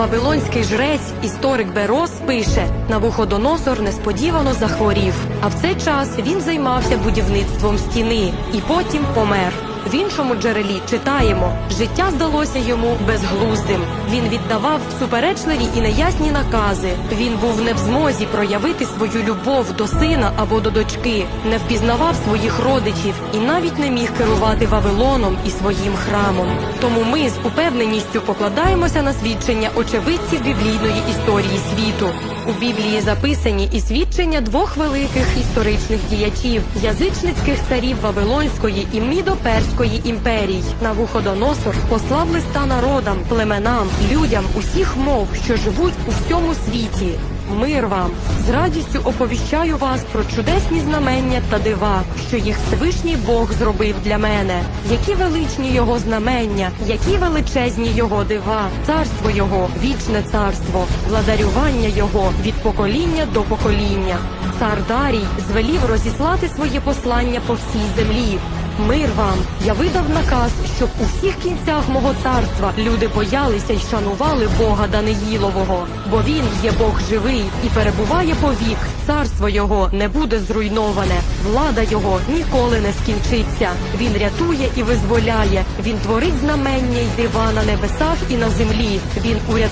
Вавилонський жрець, історик Берос, пише: Навуходоносор несподівано захворів. А в цей час він займався будівництвом стіни і потім помер. В іншому джерелі читаємо: життя здалося йому безглуздим. Він віддавав суперечливі і неясні накази. Він був не в змозі проявити свою любов до сина або до дочки, не впізнавав своїх родичів і навіть не міг керувати Вавилоном і своїм храмом. Тому ми з упевненістю покладаємося на свідчення очевидців біблійної історії світу. У Біблії записані і свідчення двох великих історичних діячів язичницьких царів Вавилонської і Мідоперської імперій. Навуходоносор послав листа народам, племенам, людям усіх мов, що живуть у всьому світі. Мир вам з радістю оповіщаю вас про чудесні знамення та дива, що їх Всевишній Бог зробив для мене. Які величні його знамення, які величезні його дива, царство його, вічне царство, владарювання його від покоління до покоління. Цар Дарій звелів розіслати своє послання по всій землі. Мир вам! Я видав наказ, щоб у всіх кінцях мого царства люди боялися й шанували Бога Даниїлового, бо він є Бог живий і перебуває повік. Царство його не буде зруйноване, влада його ніколи не скінчиться. Він рятує і визволяє. Він творить знамення й дива на небесах і на землі. Він урятував.